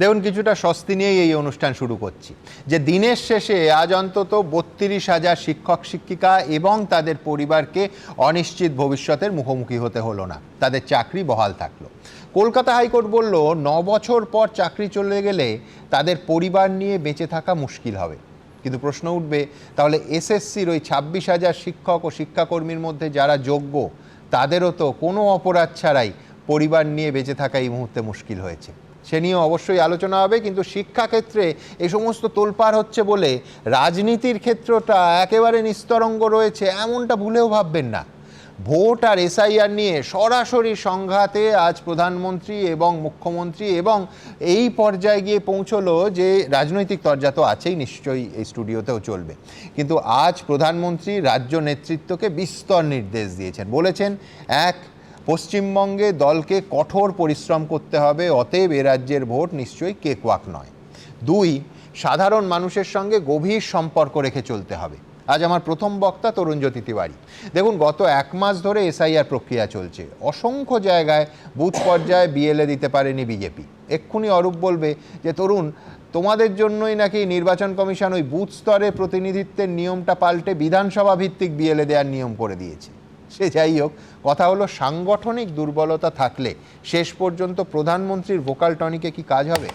দেখুন, কিছুটা স্বস্তি নিয়েই এই অনুষ্ঠান শুরু করছি। যে দিনের শেষে আজ অন্তত বত্রিশ হাজার শিক্ষক, শিক্ষিকা এবং তাদের পরিবারকে অনিশ্চিত ভবিষ্যতের মুখোমুখি হতে হলো না। তাদের চাকরি বহাল থাকল। কলকাতা হাইকোর্ট বলল, ন বছর পর চাকরি চলে গেলে তাদের পরিবার নিয়ে বেঁচে থাকা মুশকিল হবে। কিন্তু প্রশ্ন উঠবে, তাহলে এসএসসির ওই ছাব্বিশ হাজার শিক্ষক ও শিক্ষাকর্মীর মধ্যে যারা যোগ্য, তাদেরও তো কোনো অপরাধ ছাড়াই পরিবার নিয়ে বেঁচে থাকা এই মুহূর্তে মুশকিল হয়েছে। সে নিয়ে অবশ্যই আলোচনা হবে, কিন্তু শিক্ষাক্ষেত্রে এ সমস্ত তোলপাড় হচ্ছে বলে রাজনীতির ক্ষেত্রটা একেবারে নিস্তরঙ্গ রয়েছে, এমনটা ভুলেও ভাববেন না। ভোট আর এসআইআর নিয়ে সরাসরি সংঘাতে আজ প্রধানমন্ত্রী এবং মুখ্যমন্ত্রী এবং এই পর্যায়ে গিয়ে পৌঁছলো যে রাজনৈতিক তরজা তো আছেই নিশ্চয়ই এই স্টুডিওতেও চলবে। কিন্তু আজ প্রধানমন্ত্রী রাজ্য নেতৃত্বকে বিস্তর নির্দেশ দিয়েছেন, বলেছেন, এক পশ্চিমবঙ্গে দলকে কঠোর পরিশ্রম করতে হবে, অতএব এ রাজ্যের ভোট নিশ্চয়ই কেকওয়াক নয়। দুই, সাধারণ মানুষের সঙ্গে গভীর সম্পর্ক রেখে চলতে হবে। আজ আমার প্রথম বক্তা তরুণজ্যোতি তিওয়ারি। দেখুন, গত এক মাস ধরে এসআইআর প্রক্রিয়া চলছে। অসংখ্য জায়গায় বুথ পর্যায়ে বিএলএ দিতে পারেনি বিজেপি। এক্ষুনি অরূপ বলবে যে, তরুণ, তোমাদের জন্যই নাকি নির্বাচন কমিশন ওই বুথ স্তরে প্রতিনিধিত্বের নিয়মটা পাল্টে বিধানসভা ভিত্তিক বিএলএ দেওয়ার নিয়ম করে দিয়েছে। সে যাই হোক, কথা হলো সাংগঠনিক দুর্বলতা থাকলে শেষ পর্যন্ত প্রধানমন্ত্রীর ভোকাল টনিকে কি কাজ হবে?